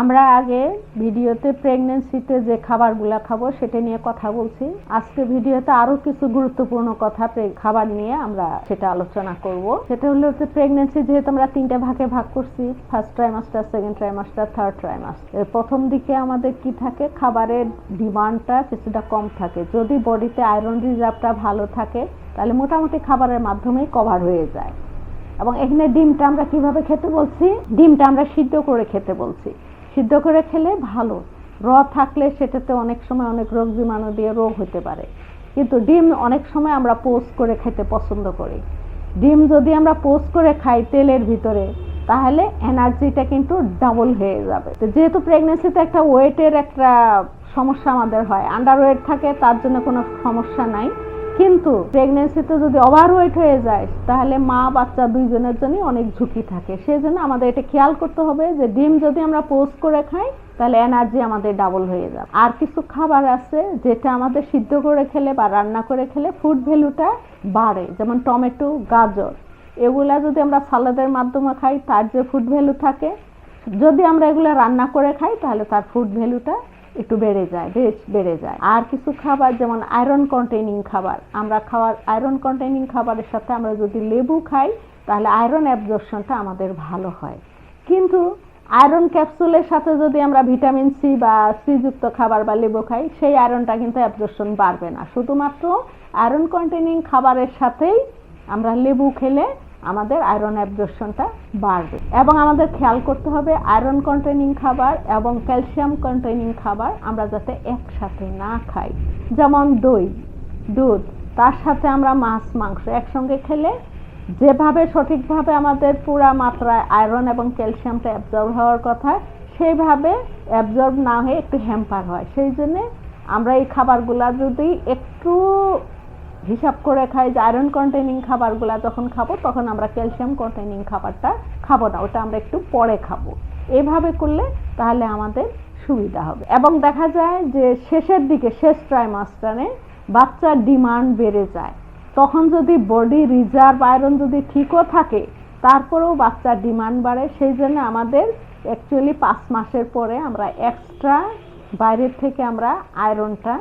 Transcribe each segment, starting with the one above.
আমরা আগে ভিডিওতে প্রেগনেন্সিতে যে খাবারগুলা খাব সেটা নিয়ে কথা বলছি। আজকে ভিডিওতে আরও কিছু গুরুত্বপূর্ণ কথা খাবার নিয়ে আমরা সেটা আলোচনা করব। সেটা হলো যে প্রেগনেন্সি যেহেতু আমরা তিনটা ভাগে ভাগ করছি first trimester second trimester third trimester প্রথম দিকে আমাদের কি থাকে? খাবারের ডিমান্ডটা কিছুটা কম থাকে। যদি বডিতে আয়রন রিজার্ভটা ভালো থাকে, তাহলে মোটামুটি খাবারের মাধ্যমেই কভার হয়ে যায়। এবং এখানে ডিমটা আমরা কীভাবে খেতে বলছি? ডিমটা আমরা সিদ্ধ করে খেতে বলছি। সিদ্ধ করে খেলে ভালো। র থাকলে সেটাতে অনেক সময় অনেক রোগ জীবাণু দিয়ে রোগ হতে পারে। কিন্তু ডিম অনেক সময় আমরা পোস্ট করে খেতে পছন্দ করি। ডিম যদি আমরা পোস্ট করে খাই তেলের ভিতরে, তাহলে এনার্জিটা কিন্তু ডাবল হয়ে যাবে। তো যেহেতু প্রেগনেন্সিতে একটা ওয়েটের একটা সমস্যা আমাদের হয় আন্ডার ওয়েট থাকে, তার জন্য কোনো সমস্যা নাই। কিন্তু প্রেগনেন্সিতে যদি ওভার ওয়েট হয়ে যায়, তাহলে মা, বাচ্চা দুইজনের জন্যই অনেক ঝুঁকি থাকে। সেই জন্য আমাদের এটা খেয়াল করতে হবে যে ডিম যদি আমরা পোস্ট করে খাই, তাহলে এনার্জি আমাদের ডাবল হয়ে যাবে। আর কিছু খাবার আছে যেটা আমাদের সিদ্ধ করে খেলে বা রান্না করে খেলে ফুড ভ্যালুটা বাড়ে, যেমন টমেটো, গাজর। এগুলা যদি আমরা সালাদের মাধ্যমে খাই, তার যে ফুড ভ্যালু থাকে, যদি আমরা এগুলো রান্না করে খাই, তাহলে তার ফুড ভ্যালুটা একটু বেড়ে যায় বেশ বেড়ে যায়। আর কিছু খাবার, যেমন আয়রন কন্টেনিং খাবার, আমরা খাওয়ার আয়রন কন্টেনিং খাবারের সাথে আমরা যদি লেবু খাই, তাহলে আয়রন অ্যাবজর্পশনটা আমাদের ভালো হয়। কিন্তু আয়রন ক্যাপসুলের সাথে যদি আমরা ভিটামিন সি বা সিযুক্ত খাবার বা লেবু খাই, সেই আয়রনটা কিন্তু অ্যাবজর্পশন বাড়বে না। শুধুমাত্র আয়রন কন্টেনিং খাবারের সাথেই আমরা লেবু খেলে আমাদের আয়রন অ্যাবজর্পশনটা বাড়বে। এবং আমাদের খেয়াল করতে হবে আয়রন কন্টেইনিং খাবার এবং ক্যালসিয়াম কন্টেইনিং খাবার আমরা যাতে একসাথে না খাই। যেমন দই, দুধ, তার সাথে আমরা মাছ, মাংস একসঙ্গে খেলে যেভাবে সঠিকভাবে আমাদের পুরা মাত্রায় আয়রন এবং ক্যালসিয়ামটা অ্যাবজর্ব হওয়ার কথা, সেইভাবে অ্যাবজর্ব না হয়ে একটু হ্যাম্পার হয়। সেই জন্যে আমরা এই খাবারগুলা যদি একটু হিসাব করে খাই যে আয়রন কন্টেনিং খাবারগুলা যখন খাব, তখন আমরা ক্যালসিয়াম কন্টেনিং খাবারটা খাব না, ওটা আমরা একটু পরে খাব। এভাবে করলে তাহলে আমাদের সুবিধা হবে। এবং দেখা যায় যে শেষের দিকে, শেষ ট্রাইমাস্টারে বাচ্চার ডিমান্ড বেড়ে যায়। তখন যদি বডি রিজার্ভ আয়রন যদি ঠিকও থাকে, তারপরেও বাচ্চার ডিমান্ড বাড়ে। সেই জন্য আমাদের অ্যাকচুয়ালি পাঁচ মাসের পরে আমরা এক্সট্রা বাইরের থেকে আমরা আয়রনটা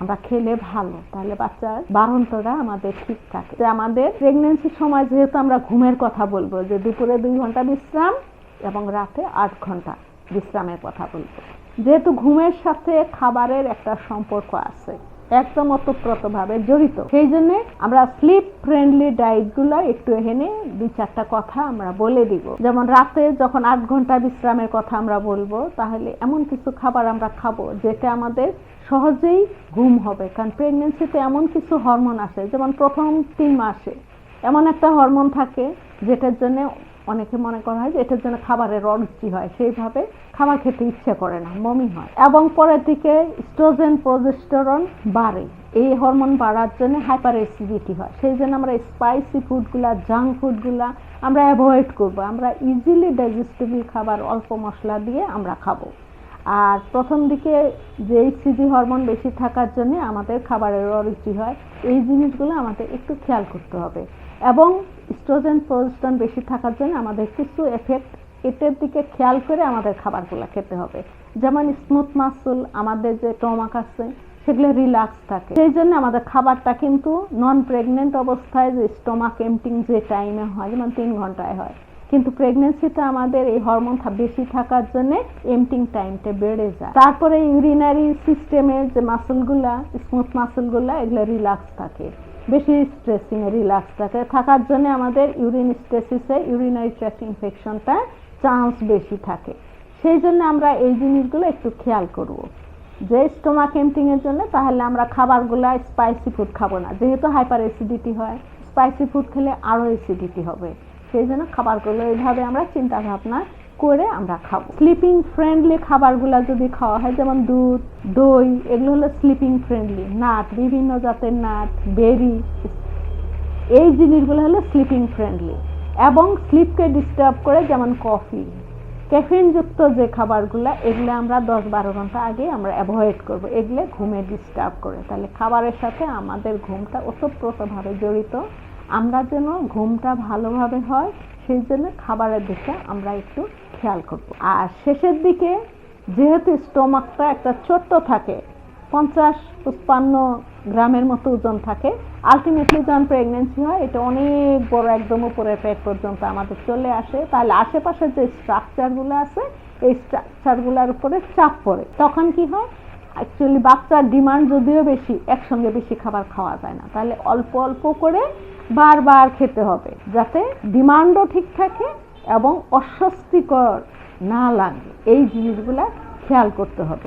আমরা খেলে ভালো, তাহলে বাচ্চার বাড়ন্তটা আমাদের ঠিক থাকে। যে আমাদের প্রেগনেন্সির সময় যেহেতু আমরা ঘুমের কথা বলব, যে দুপুরে দুই ঘণ্টা বিশ্রাম এবং রাতে আট ঘণ্টা বিশ্রামের কথা বলব। যেহেতু ঘুমের সাথে খাবারের একটা সম্পর্ক আছে একদম ওতপ্রোতভাবে জড়িত। সেই জন্য আমরা স্লিপ ফ্রেন্ডলি ডায়েটগুলো একটু এখানে দুই চারটা কথা আমরা বলে দিব। যেমন রাতে যখন আট ঘণ্টা বিশ্রামের কথা আমরা বলব, তাহলে এমন কিছু খাবার আমরা খাব যেটা আমাদের সহজেই ঘুম হবে। কারণ প্রেগনেন্সিতে এমন কিছু হরমোন আসে, যেমন প্রথম তিন মাসে এমন একটা হরমোন থাকে যেটার জন্য অনেকে মনে করা হয় যে এটার জন্য খাবারের অরুচি হয়। সেইভাবে খাবার খেতে ইচ্ছে করে না, বমি হয়। এবং পরের দিকে স্ট্রোজেন প্রজেস্টেরন বাড়ে। এই হরমোন বাড়ার জন্য হাইপার অ্যাসিডিটি হয়। সেই জন্য আমরা স্পাইসি ফুডগুলা, জাঙ্ক ফুডগুলা আমরা অ্যাভয়েড করব। আমরা ইজিলি ডাইজেস্টেবল খাবার অল্প মশলা দিয়ে আমরা খাব। আর প্রথম দিকে যে সিজি হরমোন বেশি থাকার জন্য আমাদের খাবারের অরুচি হয়। এই জিনিসগুলো আমাদের একটু খেয়াল করতে হবে। এবং স্ট্রোজেন প্রোস্টন বেশি থাকার জন্য আমাদের কিছু এফেক্ট এটার দিকে খেয়াল করে আমাদের খাবারগুলো খেতে হবে। যেমন স্মুথ মাসুল আমাদের যে টমাক আছে, সেগুলো রিল্যাক্স থাকে। সেই জন্য আমাদের খাবারটা কিন্তু নন প্রেগনেন্ট অবস্থায় যে স্টোমাক এমটিং যে টাইমে হয়, যেমন তিন ঘন্টায় হয়। কিন্তু প্রেগনেন্সিতে আমাদের এই হরমোন বেশি থাকার জন্য এমটিং টাইমটা বেড়ে যায়। তারপরে ইউরিনারি সিস্টেমের যে মাসলগুলা স্মুথ মাসলগুলা এগুলো রিল্যাক্স থাকে। বেশি স্ট্রেসিং এ রিল্যাক্স থাকে। থাকার জন্য আমাদের ইউরিন স্ট্রেসিসে ইউরিনারি ট্র্যাক্ট ইনফেকশনটা চান্স বেশি থাকে। সেই জন্য আমরা এই জিনিসগুলো একটু খেয়াল করব। যে স্টোমাক এমটিং এর জন্য তাহলে আমরা খাবারগুলো স্পাইসি ফুড খাব না। যেহেতু হাইপার অ্যাসিডিটি হয় স্পাইসি ফুড খেলে আরও অ্যাসিডিটি হবে। সেই জন্য খাবারগুলো এইভাবে আমরা চিন্তা ভাবনা করে আমরা খাব। স্লিপিং ফ্রেন্ডলি খাবারগুলো যদি খাওয়া হয়, যেমন দুধ, দই, এগুলো হলো স্লিপিং ফ্রেন্ডলি নাট, বিভিন্ন জাতের নাট, বেরি, এই জিনিসগুলো হলো স্লিপিং ফ্রেন্ডলি এবং স্লিপকে ডিস্টার্ব করে যেমন কফি। ক্যাফিনযুক্ত যে খাবারগুলো, এগুলো আমরা দশ বারো ঘণ্টা আগে আমরা অ্যাভয়েড করব। এগুলো ঘুমে ডিস্টার্ব করে। তাহলে খাবারের সাথে আমাদের ঘুমটা ওতপ্রোতভাবে জড়িত। আমরা যেন ঘুমটা ভালোভাবে হয়, সেই জন্য খাবারের দিকে আমরা একটু খেয়াল করব। আর শেষের দিকে, যেহেতু স্টোমাকটা একটা ছোট্ট থাকে পঞ্চাশ পঞ্চান্ন গ্রামের মতো ওজন থাকে আলটিমেটলি যখন প্রেগনেন্সি হয়, এটা অনেক বড় একদম উপরে পেট পর্যন্ত আমাদের চলে আসে। তাহলে আশেপাশের যে স্ট্রাকচারগুলো আছে, এই স্ট্রাকচারগুলোর উপরে চাপ পড়ে। তখন কি হয়? অ্যাকচুয়ালি বাচ্চার ডিমান্ড যদিও বেশি, একসঙ্গে বেশি খাবার খাওয়া যায় না। তাহলে অল্প অল্প করে বারবার খেতে হবে, যাতে ডিমান্ডও ঠিক থাকে এবং অস্বস্তিকর না লাগে। এই জিনিসগুলা খেয়াল করতে হবে।